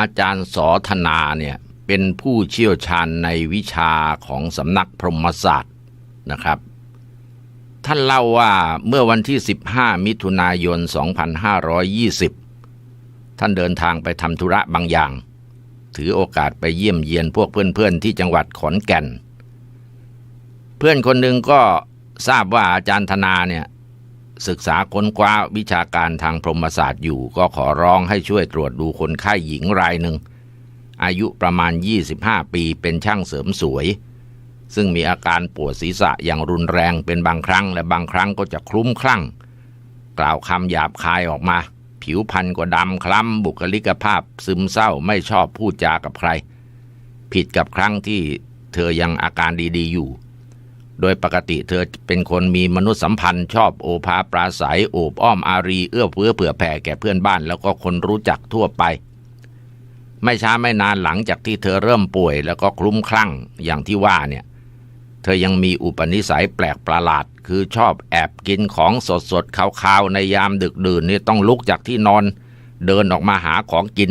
อาจารย์สอธนาเนี่ยเป็นผู้เชี่ยวชาญในวิชาของสำนักพรหมศาสตร์นะครับ ท่านเล่าว่าเมื่อวันที่ 15 มิถุนายน 2520 ท่านเดินทางไปทำธุระบางอย่าง ถือโอกาสไปเยี่ยมเยียนพวกเพื่อนๆ ที่จังหวัดขอนแก่น เพื่อนคนหนึ่งก็ทราบว่าอาจารย์ธนาเนี่ย ศึกษาค้นคว้าวิชาการทางพรหมศาสตร์อยู่ก็ขอร้องให้ช่วยตรวจดูคนไข้หญิงรายหนึ่ง อายุประมาณ 25 ปีเป็นช่างเสริมสวย ซึ่งมีอาการปวดศีรษะอย่างรุนแรงเป็นบางครั้ง และบางครั้งก็จะคลุ้มคลั่ง กล่าวคำหยาบคายออกมา ผิวพรรณก็ดำคล้ำบุคลิกภาพ ซึมเศร้าไม่ชอบพูดจากับใคร ผิดกับครั้งที่เธอยังอาการดีๆอยู่ โดยปกติเธอเป็นคนมีมนุษยสัมพันธ์ชอบโอภาปราศัยโอบอ้อมอารีเอื้อเฟื้อเผื่อแผ่แก่เพื่อนบ้านแล้วก็คนรู้จักทั่วไป ไม่ช้าไม่นานหลังจากที่เธอเริ่มป่วยแล้วก็คลุ้มคลั่งอย่างที่ว่าเนี่ย เธอยังมีอุปนิสัยแปลกประหลาด คือชอบแอบกินของสดสดๆขาวๆในยามดึกดื่นนี่ต้องลุกจากที่นอน เดินออกมาหาของกิน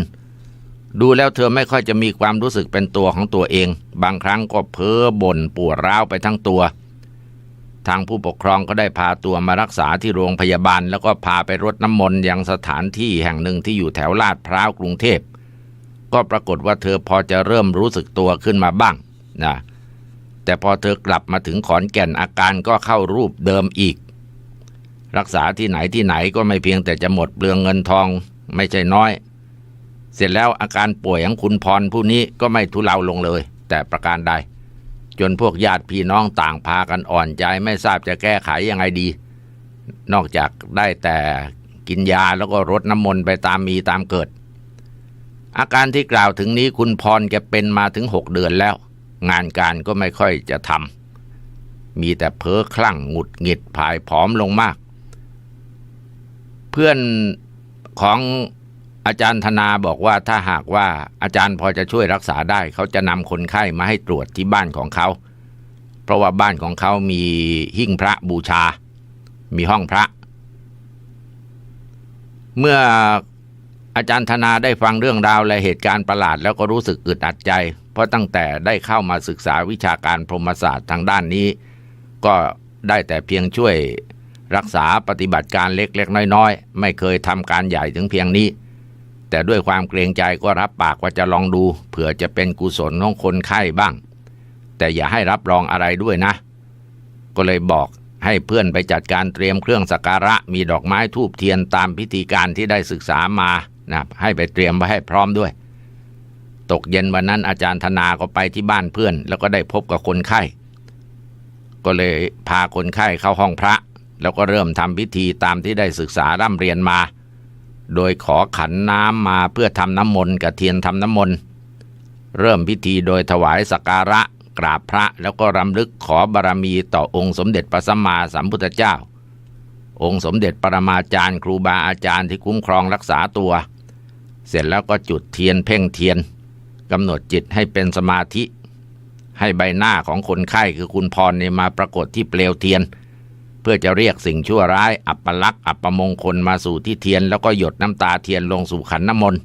ดูแล้วเธอไม่ค่อยจะมีความรู้สึกเป็นตัวของตัวเอง บางครั้งก็เพ้อบ่นปวดร้าวไปทั้งตัว ทางผู้ปกครองก็ได้พาตัวมารักษาที่โรงพยาบาล แล้วก็พาไปรดน้ำมนต์ยังสถานที่แห่งหนึ่งที่อยู่แถวลาดพร้าวกรุงเทพ ก็ปรากฏว่าเธอพอจะเริ่มรู้สึกตัวขึ้นมาบ้างนะแต่พอเธอกลับมาถึงขอนแก่นอาการก็เข้ารูปเดิมอีก รักษาที่ไหนที่ไหนก็ไม่เพียงแต่จะหมดเปลืองเงินทองไม่ใช่น้อย เสร็จแล้วอาการป่วยของคุณพรผู้นี้ก็ไม่ทุเลาลงเลย แต่ประการใด จนพวกญาติพี่น้องต่างพากันอ่อนใจไม่ทราบจะแก้ไขยังไงดี นอกจากได้แต่กินยาแล้วก็รดน้ำมนต์ไปตามมีตามเกิด อาการที่กล่าวถึงนี้คุณพรแกเป็นมาถึงหกเดือนแล้ว งานการก็ไม่ค่อยจะทำมีแต่เพ้อคลั่งหงุดหงิดผายผอมลงมาก เพื่อนของ อาจารย์ธนาบอกว่าถ้าหากว่าอาจารย์พอจะช่วยรักษาได้ เขาจะนำคนไข้มาให้ตรวจที่บ้านของเขา เพราะว่าบ้านของเขามีหิ้งพระบูชา มีห้องพระ เมื่ออาจารย์ธนาได้ฟังเรื่องราวและเหตุการณ์ประหลาดแล้วก็รู้สึกอึดอัดใจ เพราะตั้งแต่ได้เข้ามาศึกษาวิชาการพรหมศาสตร์ทางด้านนี้ ก็ได้แต่เพียงช่วยรักษาปฏิบัติการเล็กๆน้อยๆ ไม่เคยทำการใหญ่ถึงเพียงนี้ แต่ด้วยความเกรงใจก็รับปากว่าจะลองดู เผื่อจะเป็นกุศลของคนไข้บ้าง แต่อย่าให้รับรองอะไรด้วยนะ ก็เลยบอกให้เพื่อนไปจัดการเตรียมเครื่องสักการะมีดอกไม้ทูบเทียนตามพิธีการที่ได้ศึกษามานะให้ไปเตรียมไว้ให้พร้อมด้วย ตกเย็นวันนั้นอาจารย์ธนาก็ไปที่บ้านเพื่อน แล้วก็ได้พบกับคนไข้ ก็เลยพาคนไข้เข้าห้องพระ แล้วก็เริ่มทำพิธีตามที่ได้ศึกษาร่ำเรียนมา โดยขอขันน้ำมาเพื่อทำน้ำมนต์กับเทียนทำน้ำมนต์เริ่มพิธีโดยถวายสักการะกราบพระแล้วก็รำลึกขอบารมีต่อองค์สมเด็จพระสัมมาสัมพุทธเจ้า องค์สมเด็จปรมาจารย์ ครูบาอาจารย์ที่คุ้มครองรักษาตัว เสร็จแล้วก็จุดเทียนเพ่งเทียนกำหนดจิตให้เป็นสมาธิ ให้ใบหน้าของคนไข้คือคุณพรเนี่ยมาปรากฏที่เปลวเทียน พื่อจะเรียกสิ่งชั่วร้าย อัปลักษณ์อัปมงคลมาสู่ที่เทียน แล้วก็หยดน้ำตาเทียนลงสู่ขันน้ำมนต์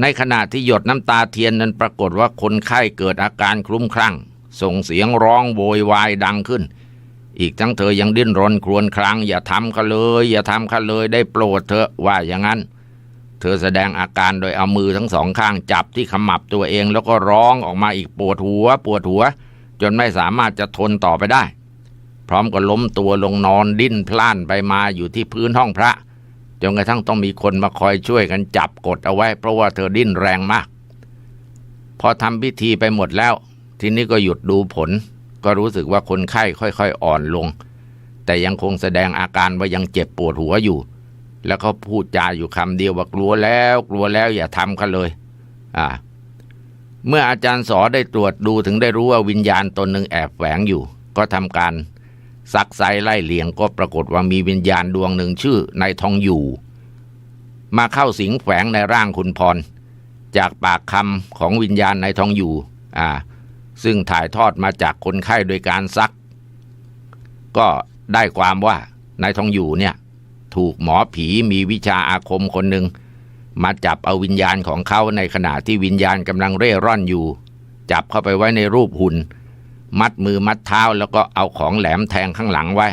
ในขณะที่หยดน้ำตาเทียนนั้นปรากฏว่าคนไข้เกิดอาการคลุ้มคลั่ง ส่งเสียงร้องโวยวายดังขึ้น อีกทั้งเธอยังดิ้นรนครวญครางอย่าทำเขาเลย อย่าทำเขาเลยได้โปรดเถอะว่าอย่างนั้น เธอแสดงอาการโดยเอามือทั้งสองข้างจับที่ขมับตัวเองแล้วก็ร้องออกมาอีกปวดหัว ปวดหัว จนไม่สามารถจะทนต่อไปได้ พร้อมกับล้มตัวลงนอนดิ้นพล่านไปมาอยู่ที่พื้นห้องพระจนกระทั่งต้องมีคนมาคอยช่วยกันจับกดเอาไว้ เพราะว่าเธอดิ้นแรงมาก พอทำพิธีไปหมดแล้ว ทีนี้ก็หยุดดูผล ก็รู้สึกว่าคนไข้ค่อยๆ อ่อนลง แต่ยังคงแสดงอาการว่ายังเจ็บปวดหัวอยู่ แล้วเขาพูดจาอยู่คำเดียวว่ากลัวแล้วกลัวแล้วอย่าทำกันเลย อ่า เมื่ออาจารย์สอได้ตรวจดูถึงได้รู้ว่าวิญญาณตนหนึ่งแอบแฝงอยู่ ก็ทำการ ซักไซไล่เลียงก็ปรากฏว่ามีวิญญาณดวงหนึ่งชื่อนายทองอยู่ มาเข้าสิงแฝงในร่างคุณพร จากปากคำของวิญญาณนายทองอยู่อ่าซึ่งถ่ายทอดมาจากคนไข้โดยการซัก ก็ได้ความว่านายทองอยู่เนี่ยถูกหมอผีมีวิชาอาคมคนหนึ่งมาจับเอาวิญญาณของเขาในขณะที่วิญญาณกำลังเร่ร่อนอยู่ จับเข้าไปไว้ในรูปหุ่น มัดมือมัดเท้าแล้วก็เอาของแหลมแทงข้างหลังไว้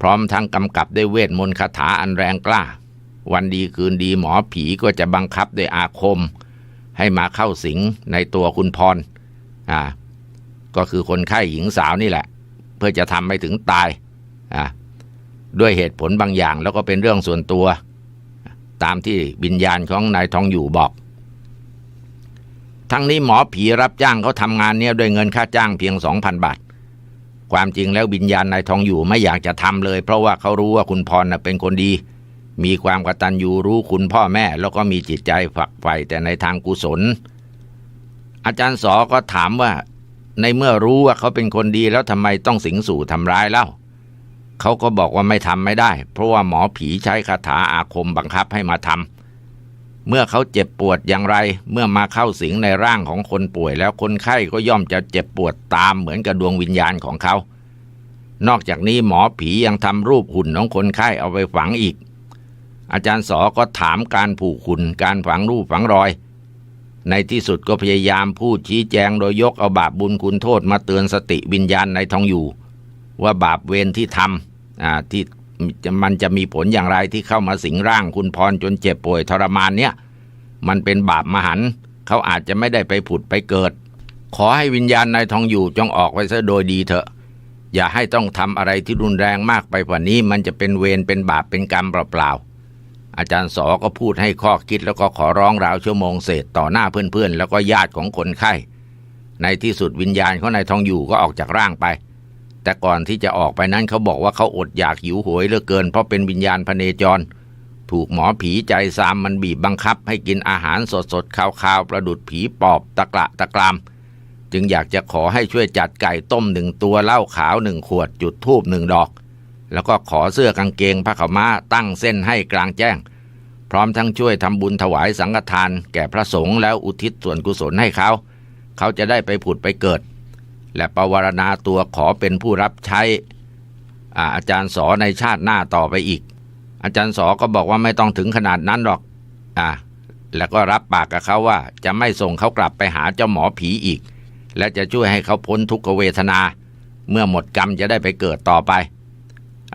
พร้อมทั้งกำกับด้วยเวทมนต์คาถาอันแรงกล้า วันดีคืนดีหมอผีก็จะบังคับด้วยอาคม ให้มาเข้าสิงในตัวคุณพรอ่าก็คือคนไข้หญิงสาวนี่แหละ เพื่อจะทำให้ถึงตายอ่าด้วยเหตุผลบางอย่างแล้วก็เป็นเรื่องส่วนตัว ตามที่วิญญาณของนายทองอยู่บอก ทั้งนี้หมอผีรับจ้างเขาทำงานเนี้ยด้วยเงินค่าจ้างเพียงสองพันบาท ความจริงแล้ววิญญาณนายทองอยู่ไม่อยากจะทำเลย เพราะว่าเขารู้ว่าคุณพรน่ะเป็นคนดี มีความกตัญญูรู้คุณพ่อแม่ แล้วก็มีจิตใจฝักใฝ่แต่ในทางกุศล อาจารย์สอก็ถามว่า ในเมื่อรู้ว่าเขาเป็นคนดีแล้วทำไมต้องสิงสู่ทำร้ายเล่าเขาก็บอกว่าไม่ทำไม่ได้ เพราะว่าหมอผีใช้คาถาอาคมบังคับให้มาทำ เมื่อเขาเจ็บปวดอย่างไร เมื่อมาเข้าสิงในร่างของคนป่วย แล้วคนไข้ก็ย่อมจะเจ็บปวดตามเหมือนกับดวงวิญญาณของเขา นอกจากนี้หมอผียังทำรูปหุ่นของคนไข้เอาไปฝังอีก อาจารย์สอก็ถามการผูกหุ่นการฝังรูปฝังรอย ในที่สุดก็พยายามพูดชี้แจงโดยยกเอาบาปบุญคุณโทษมาเตือนสติวิญญาณในทองอยู่ ว่าบาปเวรที่ทำอ่าที่ มันจะมีผลอย่างไรที่เข้ามาสิงร่างคุณพรจนเจ็บป่วยทรมานเนี่ย มันเป็นบาปมหันต์เขาอาจจะไม่ได้ไปผุดไปเกิด ขอให้วิญญาณนายทองอยู่จงออกไปซะโดยดีเถอะ อย่าให้ต้องทำอะไรที่รุนแรงมากไปกว่านี้ มันจะเป็นเวรเป็นบาปเป็นกรรมเปล่าๆอาจารย์สอก็พูดให้ข้อคิดแล้วก็ขอร้องราวชั่วโมงเศษต่อหน้าเพื่อนๆ แล้วก็ญาติของคนไข้ ในที่สุดวิญญาณของนายทองอยู่ก็ออกจากร่างไป แต่ก่อนที่จะออกไปนั้นเขาบอกว่าเขาอดอยากหิวโหยเหลือเกิน เพราะเป็นวิญญาณพเนจร ถูกหมอผีใจซามมันบีบบังคับ ให้กินอาหารสดสดๆคาวๆประดุดผีปอบตะกระตะกราม จึงอยากจะขอให้ช่วยจัดไก่ต้มหนึ่งตัวเหล้าขาวหนึ่งขวดจุดทูบหนึ่งดอก แล้วก็ขอเสื้อกางเกงผ้าขาวม้าตั้งเส้นให้กลางแจ้ง พร้อมทั้งช่วยทำบุญถวายสังฆทาน แก่พระสงฆ์แล้วอุทิศส่วนกุศลให้เขา เขาจะได้ไปผุดไปเกิด และประวรณาตัวขอเป็นผู้รับใช้อาอาจารย์สอในชาติหน้าต่อไปอีก อาจารย์สอก็บอกว่าไม่ต้องถึงขนาดนั้นหรอกอ่าแล้วก็รับปากกับเขาว่าจะไม่ส่งเขากลับไปหาเจ้าหมอผีอีก และจะช่วยให้เขาพ้นทุกขเวทนา เมื่อหมดกรรมจะได้ไปเกิดต่อไป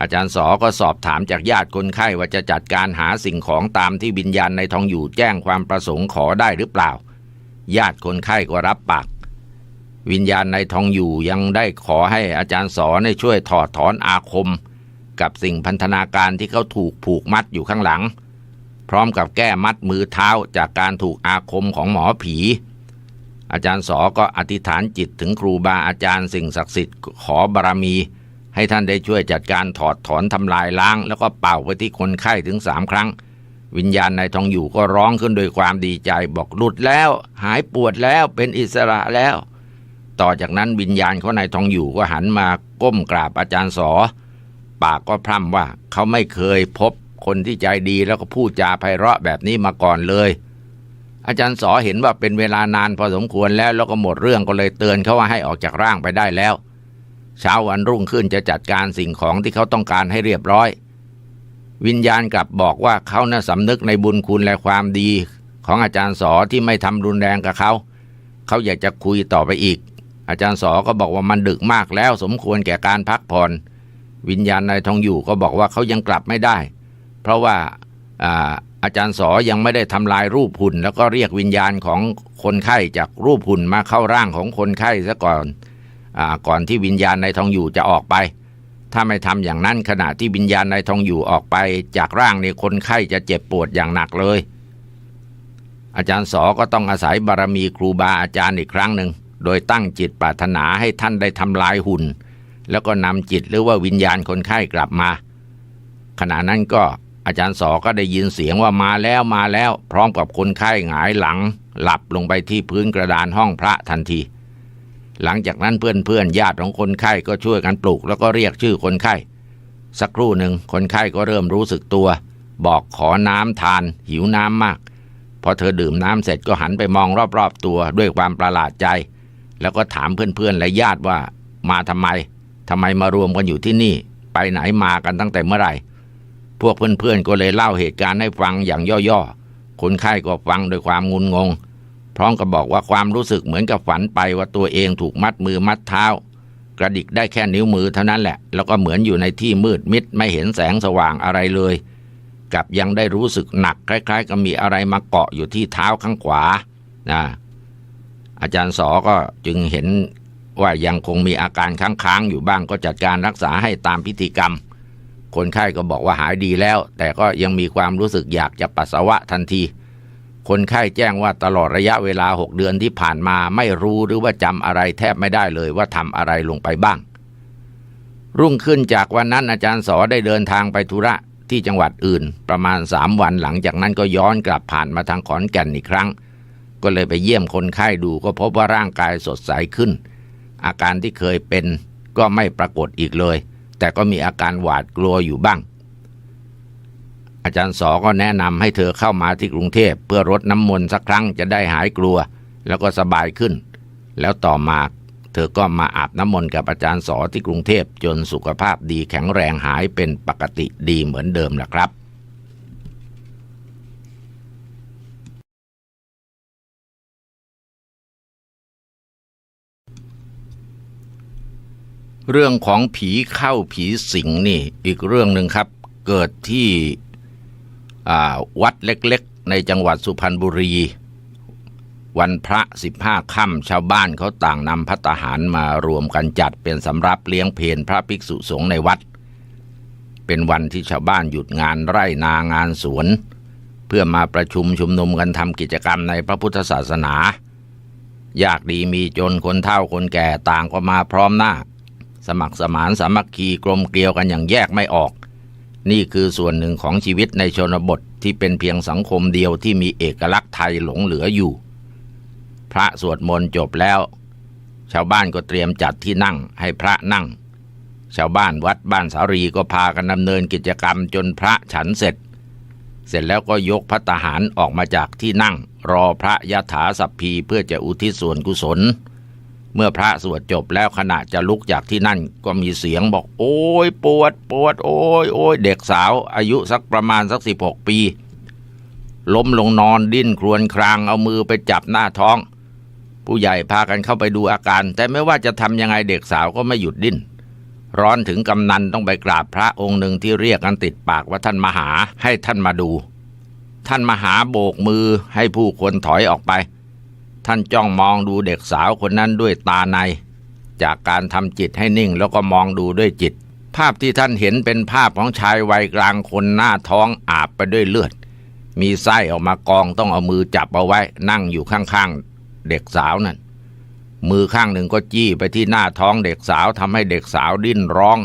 อาจารย์สอก็สอบถามจากญาติคนไข้ว่าจะจัดการหาสิ่งของตามที่วิญญาณในทองอยู่แจ้งความประสงค์ขอได้หรือเปล่า ญาติคนไข้ก็รับปาก วิญญาณในทองอยู่ยังได้ขอให้อาจารย์สอนให้ช่วยถอดถอนอาคม กับสิ่งพันธนาการที่เขาถูกผูกมัดอยู่ข้างหลัง พร้อมกับแก้มัดมือเท้าจากการถูกอาคมของหมอผี อาจารย์สอก็อธิษฐานจิตถึงครูบาอาจารย์สิ่งศักดิ์สิทธิ์ขอบารมี ให้ท่านได้ช่วยจัดการถอดถอนทำลายล้าง แล้วก็เป่าไปที่คนไข้ถึงสามครั้ง วิญญาณนายทองอยู่ก็ร้องขึ้นโดวยความดีใจบอกหลุดแล้ว หายปวดแล้วเป็นอิสระแล้ว ต่อจากนั้นวิญญาณของนายทองอยู่ก็หันมาก้มกราบอาจารย์สอ ปากก็พร่ำว่าเขาไม่เคยพบคนที่ใจดีแล้วก็พูดจาไพเราะแบบนี้มาก่อนเลย อาจารย์สอเห็นว่าเป็นเวลานานพอสมควรแล้วแล้วก็หมดเรื่องก็เลยเตือนเขาว่าให้ออกจากร่างไปได้แล้ว เช้าวันรุ่งขึ้นจะจัดการสิ่งของที่เขาต้องการให้เรียบร้อย วิญญาณกลับบอกว่าเขาน่ะสำนึกในบุญคุณและความดี ของอาจารย์สอที่ไม่ทำรุนแรงกับเขา เขาอยากจะคุยต่อไปอีก อาจารย์สอก็บอกว่ามันดึกมากแล้วสมควรแก่การพักผ่อน วิญญาณนายทองอยู่ก็บอกว่าเขายังกลับไม่ได้ เพราะว่าอาอาจารย์สอยังไม่ได้ทำลายรูปหุ่น แล้วก็เรียกวิญญาณของคนไข้จากรูปหุ่นมาเข้าร่างของคนไข้ซะก่อนอก่อนที่วิญญาณนายทองอยู่จะออกไป ถ้าไม่ทำอย่างนั้นขณะที่วิญญาณนายทองอยู่ออกไป จากร่างเนี่ยคนไข้จะเจ็บปวดอย่างหนักเลย อาจารย์สอก็ต้องอาศัยบารมีครูบาอาจารย์อีกครั้งหนึ่ง โดยตั้งจิตปรารถนาให้ท่านได้ทำลายหุ่น แล้วก็นำจิตหรือว่าวิญญาณคนไข้กลับมา ขณะนั้นก็อาจารย์สอก็ได้ยินเสียงว่ามาแล้วมาแล้ว พร้อมกับคนไข้หงายหลัง หลับลงไปที่พื้นกระดานห้องพระทันที หลังจากนั้นเพื่อนๆญาติของคนไข้ก็ช่วยกันปลุกแล้วก็เรียกชื่อคนไข้ สักครู่หนึ่งคนไข้ก็เริ่มรู้สึกตัว บอกขอน้ำทาน หิวน้ำมาก พอเธอดื่มน้ำเสร็จก็หันไปมองรอบๆตัวด้วยความประหลาดใจ แล้วก็ถามเพื่อนๆและญาติว่ามาทำไมทำไมมารวมกันอยู่ที่นี่ ไปไหนมากันตั้งแต่เมื่อไหร่ พวกเพื่อนๆก็เลยเล่าเหตุการณ์ให้ฟังอย่างย่อๆ คนไข้ก็ฟังด้วยความงุนงง พร้อมกับบอกว่าความรู้สึกเหมือนกับฝันไปว่าตัวเองถูกมัดมือมัดเท้า กระดิกได้แค่นิ้วมือเท่านั้นแหละ แล้วก็เหมือนอยู่ในที่มืดมิดไม่เห็นแสงสว่างอะไรเลย กับยังได้รู้สึกหนักคล้าย ๆ กับมีอะไรมาเกาะอยู่ที่เท้าข้างขวานะ อาจารย์สอก็จึงเห็นว่ายังคงมีอาการค้างๆอยู่บ้างก็จัดการรักษาให้ตามพิธีกรรม คนไข้ก็บอกว่าหายดีแล้ว แต่ก็ยังมีความรู้สึกอยากจะปัสสาวะทันที คนไข้แจ้งว่าตลอดระยะเวลา 6 เดือนที่ผ่านมาไม่รู้หรือว่าจำอะไรแทบไม่ได้เลยว่าทำอะไรลงไปบ้าง รุ่งขึ้นจากวันนั้นอาจารย์สอได้เดินทางไปธุระที่จังหวัดอื่น ประมาณ 3 วันหลังจากนั้นก็ย้อนกลับผ่านมาทางขอนแก่นอีกครั้ง ก็เลยไปเยี่ยมคนไข้ดูก็พบว่าร่างกายสดใสขึ้น อาการที่เคยเป็นก็ไม่ปรากฏอีกเลย แต่ก็มีอาการหวาดกลัวอยู่บ้าง อาจารย์สอก็แนะนำให้เธอเข้ามาที่กรุงเทพเพื่อรดน้ำมนต์สักครั้งจะได้หายกลัว แล้วก็สบายขึ้น แล้วต่อมาเธอก็มาอาบน้ำมนต์กับอาจารย์สอที่กรุงเทพจนสุขภาพดีแข็งแรงหายเป็นปกติดีเหมือนเดิมล่ะครับ เรื่องของผีเข้าผีสิงนี่อีกเรื่องหนึ่งครับ เกิดที่วัดเล็กๆ ในจังหวัดสุพรรณบุรี วันพระสิบห้าค่ำชาวบ้านเขาต่างนำพัตตาหารมารวมกันจัดเป็นสำรับเลี้ยงเพลพระภิกษุสงฆ์ในวัด เป็นวันที่ชาวบ้านหยุดงานไร่นางานสวน เพื่อมาประชุมชุมนุมกันทำกิจกรรมในพระพุทธศาสนา ยากดีมีจนคนเฒ่าคนแก่ต่างก็มาพร้อมหน้า สมัครสมานสามัคคีกลมเกลียวกันอย่างแยกไม่ออก นี่คือส่วนหนึ่งของชีวิตในชนบทที่เป็นเพียงสังคมเดียวที่มีเอกลักษณ์ไทยหลงเหลืออยู่ พระสวดมนต์จบแล้ว ชาวบ้านก็เตรียมจัดที่นั่งให้พระนั่ง ชาวบ้านวัดบ้านสารีก็พากันดำเนินกิจกรรมจนพระฉันเสร็จ เสร็จแล้วก็ยกพระตาหารออกมาจากที่นั่ง รอพระยะถาสัพพีเพื่อจะอุทิศส่วนกุศล เมื่อพระสวดจบแล้วขณะจะลุกจากที่นั่นก็มีเสียงบอก โอ้ยปวดปวดโอ้ยโอ้ยเด็กสาว อายุสักประมาณสักสิบหกปี ล้มลงนอนดิ้นครวญครางเอามือไปจับหน้าท้อง ผู้ใหญ่พากันเข้าไปดูอาการ แต่ไม่ว่าจะทำยังไงเด็กสาวก็ไม่หยุดดิ้นร้อนถึงกำนันต้องไปกราบพระองค์หนึ่งที่เรียกกันติดปากว่าท่านมหาให้ท่านมาดู ท่านมหาโบกมือให้ผู้คนถอยออกไป ท่านจ้องมองดูเด็กสาวคนนั้นด้วยตาใน จากการทำจิตให้นิ่งแล้วก็มองดูด้วยจิต ภาพที่ท่านเห็นเป็นภาพของชายวัยกลางคนหน้าท้องอาบไปด้วยเลือด มีไส้ออกมากองต้องเอามือจับเอาไว้ นั่งอยู่ข้างๆเด็กสาวนั่นมือข้างหนึ่งก็จี้ไปที่หน้าท้องเด็กสาวทำให้เด็กสาวดิ้นร้อง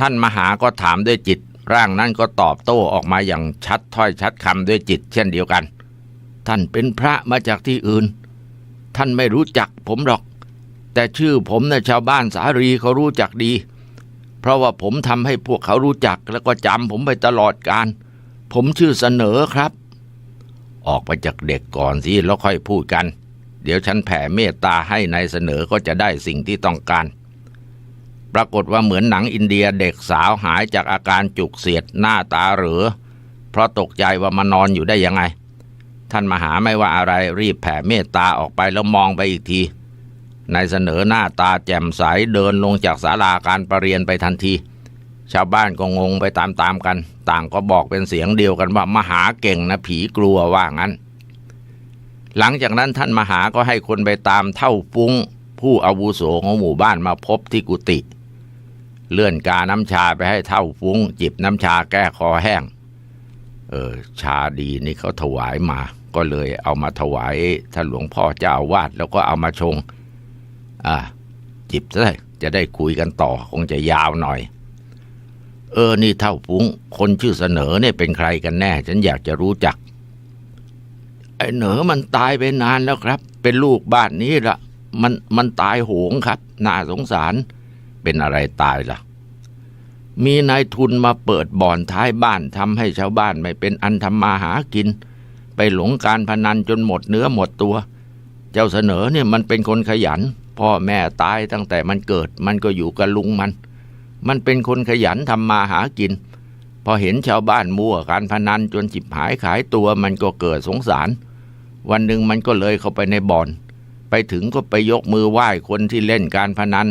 ท่านมหาก็ถามด้วยจิต ร่างนั้นก็ตอบโต้ออกมาอย่างชัดถ้อยชัดคำด้วยจิต เช่นเดียวกัน ท่านเป็นพระมาจากที่อื่น ท่านไม่รู้จักผมหรอก แต่ชื่อผมนะ่ะชาวบ้านสารีเขารู้จักดี เพราะว่าผมทำให้พวกเขารู้จักแล้วก็จำผมไปตลอดการ ผมชื่อเสนอครับ ออกไปจากเด็กก่อนสิแล้วค่อยพูดกัน เดี๋ยวฉันแผ่เมตตาให้ในายเสนอก็จะได้สิ่งที่ต้องการปรากฏว่าเหมือนหนังอินเดียเด็กสาวหายจากอาการจุกเสียดหน้าตาเหรือ เพราะตกใจว่ามานอนอยู่ได้ยังไง ท่านมหาไม่ว่าอะไรรีบแผ่เมตตาออกไปแล้วมองไปอีกทีนายเสนอหน้าตาแจ่มใสเดินลงจากศาลาการประเรียนไปทันที ชาวบ้านก็งงไปตามๆกัน ต่างก็บอกเป็นเสียงเดียวกันว่ามหาเก่งนะผีกลัวว่างั้น หลังจากนั้นท่านมหาก็ให้คนไปตามเท่าฟุ้ง ผู้อาวุโสของหมู่บ้านมาพบที่กุฏิเลื่อนกาน้ำชาไปให้เท่าฟุ้ง จิบน้ำชาแก้คอแห้ง เออชาดีนี่เขาถวายมา ก็เลยเอามาถวายท่านหลวงพ่อเจ้าวาดแล้วก็เอามาชง อ่าจิบซะจะได้คุยกันต่อคงจะยาวหน่อย เออนี่เท่าฟุ้ง คนชื่อเสนอเนี่ยเป็นใครกันแน่ ฉันอยากจะรู้จัก ไอ้เหนอมันตายไปนานแล้วครับ เป็นลูกบ้านนี้ละมันมันตายโหงครับ น่าสงสาร เป็นอะไรตายล่ะ มีนายทุนมาเปิดบ่อนท้ายบ้านทำให้ชาวบ้านไม่เป็นอันทำมาหากิน ไปหลงการพนันจนหมดเนื้อหมดตัว เจ้าเสนอเนี่ยมันเป็นคนขยัน พ่อแม่ตายตั้งแต่มันเกิดมันก็อยู่กับลุงมัน มันเป็นคนขยันทำมาหากิน พอเห็นชาวบ้านมั่วการพนันจนจิบหายขายตัวมันก็เกิดสงสาร วันหนึ่งมันก็เลยเข้าไปในบ่อน ไปถึงก็ไปยกมือไหว้คนที่เล่นการพนัน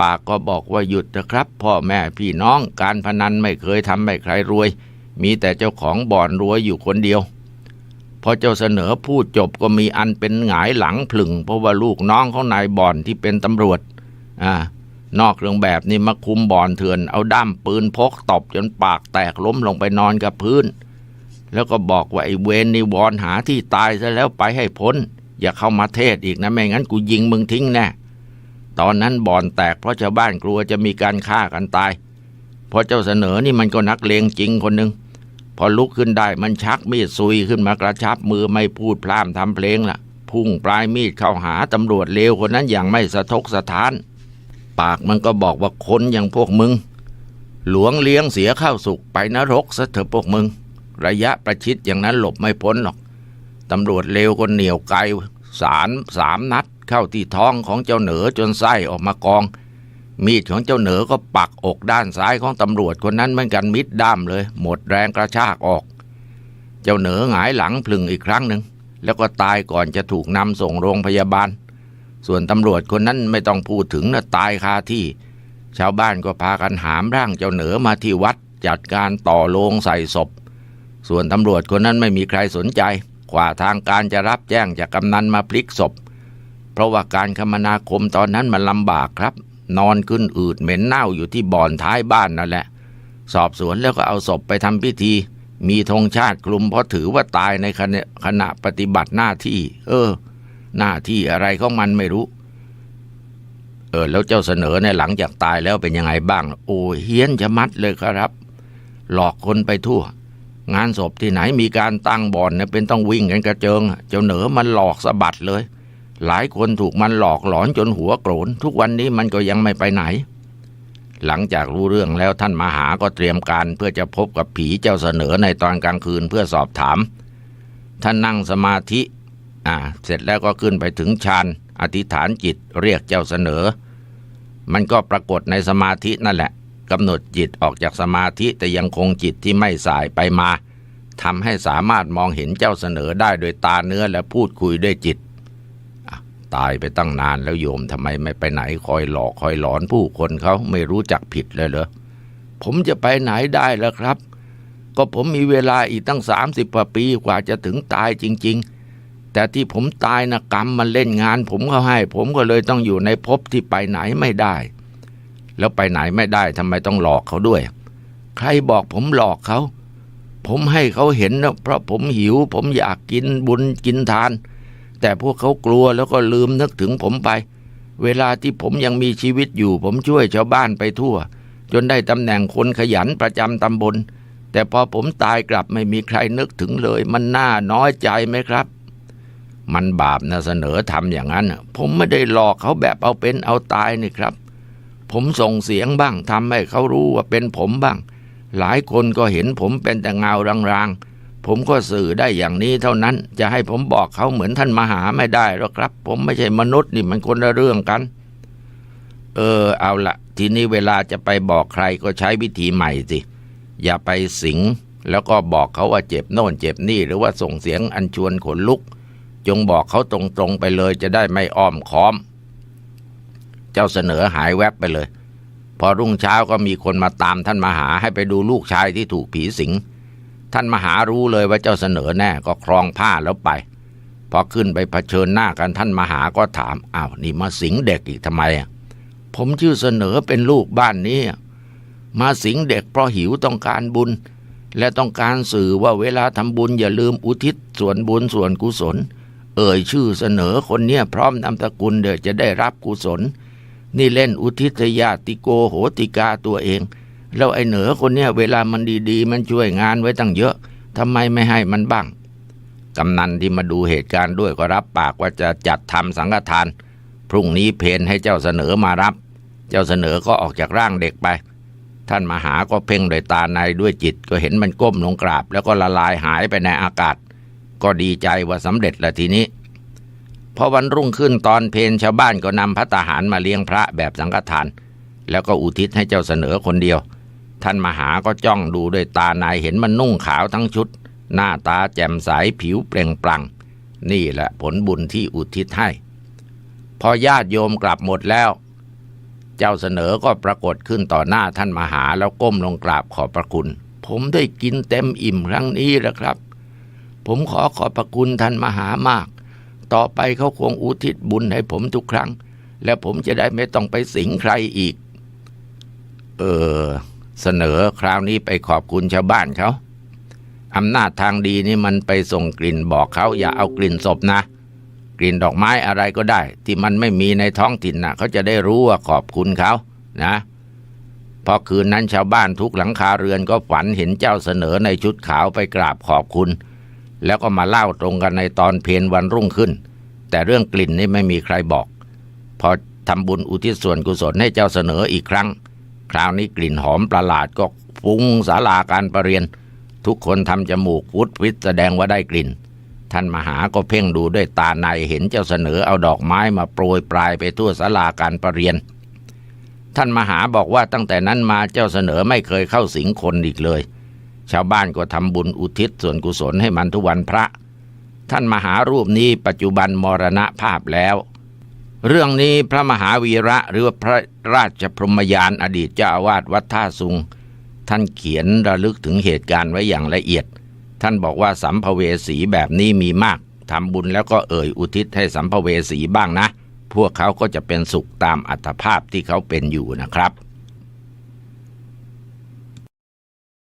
ปากก็บอกว่าหยุดนะครับ พ่อแม่พี่น้องการพนันไม่เคยทำให้ใครรวย มีแต่เจ้าของบ่อนรวยอยู่คนเดียว พอเจ้าเสนอพูดจบก็มีอันเป็นหงายหลังผลึ่งเพราะว่าลูกน้องเของนายบ่อนที่เป็นตำรวจอ่านอกเครื่องแบบนี่มาคุมบ่อนเถื่อนเอาด้ามปืนพกตบจนปากแตกล้มลงไปนอนกับพื้น แล้วก็บอกว่าไอ้เวนนี่วอนหาที่ตายซะแล้วไปให้พ้น อย่าเข้ามาเทศอีกนะไม่งั้นกูยิงมึงทิ้งแน่ ตอนนั้นบ่อนแตกเพราะชาวบ้านกลัวจะมีการฆ่ากันตาย เพราะเจ้าเสนอนี่มันก็นักเลงจริงคนหนึ่งพอลุกขึ้นได้มันชักมีดซุยขึ้นมากระชับมือไม่พูดพร่ำทำเพลงละพุ่งปลายมีดเข้าหาตำรวจเลวคนนั้นอย่างไม่สะทกสะท้าน ปากมันก็บอกว่าคนอย่างพวกมึง หลวงเลี้ยงเสียข้าวสุกไปนรกซะเถอะพวกมึง ระยะประชิดอย่างนั้นหลบไม่พ้นหรอกตำรวจเลวก็เหนียวไกลสารสามนัด เข้าที่ท้องของเจ้าเหนือจนไส้ออกมากอง มีดของเจ้าเหนือก็ปักอกด้านซ้ายของตำรวจคนนั้นเหมือนกันมิดด้ามเลย หมดแรงกระชากออก เจ้าเหนือหงายหลังพลึงอีกครั้งหนึ่งแล้วก็ตายก่อนจะถูกนำส่งโรงพยาบาล ส่วนตำรวจคนนั้นไม่ต้องพูดถึงนะตายคาที่ ชาวบ้านก็พากันหามร่างเจ้าเหนือมาที่วัดจัดการต่อโลงใส่ศพ ส่วนตำรวจคนนั้นไม่มีใครสนใจ กว่าทางการจะรับแจ้งจากกำนันมาพลิกศพ เพราะว่าการคมนาคมตอนนั้นมันลำบากครับ นอนขึ้นอืดเหม็นเน่าอยู่ที่บ่อนท้ายบ้านนั่นแหละ สอบสวนแล้วก็เอาศพไปทำพิธี มีธงชาติคลุมเพราะถือว่าตายในขณะขณะปฏิบัติหน้าที่ เออ หน้าที่อะไรของมันไม่รู้ เออ แล้วเจ้าเสนอในหลังจากตายแล้วเป็นยังไงบ้าง โอ้เฮี้ยนจะมัดเลยครับ หลอกคนไปทั่วงานศพที่ไหนมีการตั้งบ่อนเนี่ยเป็นต้องวิ่งกันกระเจิง เจ้าเหนือมันหลอกสะบัดเลย หลายคนถูกมันหลอกหลอนจนหัวโกรนทุกวันนี้มันก็ยังไม่ไปไหน หลังจากรู้เรื่องแล้วท่านมหาก็เตรียมการเพื่อจะพบกับผีเจ้าเสนอในตอนกลางคืนเพื่อสอบถาม ท่านนั่งสมาธิอ่าเสร็จแล้วก็ขึ้นไปถึงฌานอธิษฐานจิตเรียกเจ้าเสนอ มันก็ปรากฏในสมาธินั่นแหละกำหนดจิตออกจากสมาธิแต่ยังคงจิตที่ไม่สายไปมาทำให้สามารถมองเห็นเจ้าเสนอได้โดยตาเนื้อและพูดคุยด้วยจิต ตายไปตั้งนานแล้วโยมทำไมไม่ไปไหนคอยหลอกคอยหลอนผู้คนเขาไม่รู้จักผิดเลยเหรอผมจะไปไหนได้แล้วครับ ก็ผมมีเวลาอีกตั้งสามสิบปีกว่าจะถึงตายจริง ๆ แต่ที่ผมตายนะกรรมมันเล่นงาน ผมเขาให้ ผมก็เลยต้องอยู่ในภพที่ไปไหนไม่ได้ แล้วไปไหนไม่ได้ทำไมต้องหลอกเขาด้วย ใครบอกผมหลอกเขา ผมให้เขาเห็นนะเพราะผมหิว ผมอยากกินบุญกินทาน แต่พวกเขากลัวแล้วก็ลืมนึกถึงผมไป เวลาที่ผมยังมีชีวิตอยู่ ผมช่วยชาวบ้านไปทั่ว จนได้ตำแหน่งคนขยันประจำตำบล แต่พอผมตายกลับไม่มีใครนึกถึงเลย มันน่าน้อยใจไหมครับ มันบาปนะเสนอทำอย่างนั้น ผมไม่ได้หลอกเขาแบบเอาเป็นเอาตายนี่ครับ ผมส่งเสียงบ้างทำให้เขารู้ว่าเป็นผมบ้าง หลายคนก็เห็นผมเป็นแต่เงารางๆ ผมก็สื่อได้อย่างนี้เท่านั้น จะให้ผมบอกเขาเหมือนท่านมหาไม่ได้หรอกครับ ผมไม่ใช่มนุษย์นี่มันคนละเรื่องกัน เออ เอาละทีนี้เวลาจะไปบอกใครก็ใช้วิธีใหม่สิ อย่าไปสิง แล้วก็บอกเขาว่าเจ็บโน่นเจ็บนี่ หรือว่าส่งเสียงอันชวนขนลุก จงบอกเขาตรงๆไปเลย จะได้ไม่อ้อมค้อม เจ้าเสนอหายแวบไปเลย พอรุ่งเช้าก็มีคนมาตามท่านมหาให้ไปดูลูกชายที่ถูกผีสิง ท่านมหารู้เลยว่าเจ้าเสนอแน่ก็ครองผ้าแล้วไป พอขึ้นไปเผชิญหน้ากันท่านมหาก็ถามอ้าวนี่มาสิงเด็กอีกทำไมอะผมชื่อเสนอเป็นลูกบ้านนี้ มาสิงเด็กเพราะหิวต้องการบุญ และต้องการสื่อว่าเวลาทำบุญอย่าลืมอุทิศส่วนบุญส่วนกุศล เอ่ยชื่อเสนอคนเนี้ยพร้อมนามตะกุลเดี๋ยวจะได้รับกุศล นี่เล่นอุทิศญาติโกโหติกาตัวเอง แล้วไอ้เหนือคนเนี้ยเวลามันดีๆ มันช่วยงานไว้ตั้งเยอะทำไมไม่ให้มันบ้าง กำนันที่มาดูเหตุการณ์ด้วยก็รับปากว่าจะจัดทำสังฆทาน พรุ่งนี้เพนให้เจ้าเสนอมารับ เจ้าเสนอก็ออกจากร่างเด็กไป ท่านมหาก็เพ่งโดยตาในด้วยจิตก็เห็นมันก้มลงกราบ แล้วก็ละลายหายไปในอากาศ ก็ดีใจว่าสำเร็จละทีนี้พอวันรุ่งขึ้นตอนเพนชาวบ้านก็นำพระตาหารมาเลี้ยงพระแบบสังฆทาน แล้วก็อุทิศให้เจ้าเสนอคนเดียว ท่านมหาก็จ้องดูด้วยตานายเห็นมันนุ่งขาวทั้งชุด หน้าตาแจ่มใสผิวเปล่งปลั่ง นี่แหละผลบุญที่อุทิศให้ พอญาติโยมกลับหมดแล้ว เจ้าเสนอก็ปรากฏขึ้นต่อหน้าท่านมหาแล้วก้มลงกราบขอบพระคุณ ผมได้กินเต็มอิ่มครั้งนี้แล้วครับ ผมขอขอบพระคุณท่านมหามาก ต่อไปเขาคงอุทิศบุญให้ผมทุกครั้ง และผมจะได้ไม่ต้องไปสิงใครอีก เออ เสนอคราวนี้ไปขอบคุณชาวบ้านเขาอำนาจทางดีนี่มันไปส่งกลิ่นบอกเขาอย่าเอากลิ่นศพนะ กลิ่นดอกไม้อะไรก็ได้ ที่มันไม่มีในท้องถิ่นนะเขาจะได้รู้ว่าขอบคุณเขานะพอคืนนั้นชาวบ้านทุกหลังคาเรือนก็ฝันเห็นเจ้าเสนอในชุดขาวไปกราบขอบคุณ แล้วก็มาเล่าตรงกันในตอนเพลนวันรุ่งขึ้น แต่เรื่องกลิ่นนี่ไม่มีใครบอก พอทำบุญอุทิศส่วนกุศลให้เจ้าเสนออีกครั้ง คราวนี้กลิ่นหอมประหลาดก็ฟุ้งสาลาการประเรียน ทุกคนทำจมูกฟุดฟิตแสดงว่าได้กลิ่น ท่านมหาก็เพ่งดูด้วยตาในเห็นเจ้าเสนอเอาดอกไม้มาโปรยปลายไปทั่วศาลาการประเรียน ท่านมหาบอกว่าตั้งแต่นั้นมาเจ้าเสนอไม่เคยเข้าสิงคนอีกเลย ชาวบ้านก็ทำบุญอุทิศส่วนกุศลให้มันทุกวันพระ ท่านมหารูปนี้ปัจจุบันมรณภาพแล้ว เรื่องนี้พระมหาวีระหรือพระราชพรหมยานอดีตเจ้าอาวาสวัดท่าสุง ท่านเขียนระลึกถึงเหตุการณ์ไว้อย่างละเอียด ท่านบอกว่าสัมภเวสีแบบนี้มีมากทำบุญแล้วก็เอ่ยอุทิศให้สัมภเวสีบ้างนะ พวกเขาก็จะเป็นสุขตามอัตภาพที่เขาเป็นอยู่นะครับ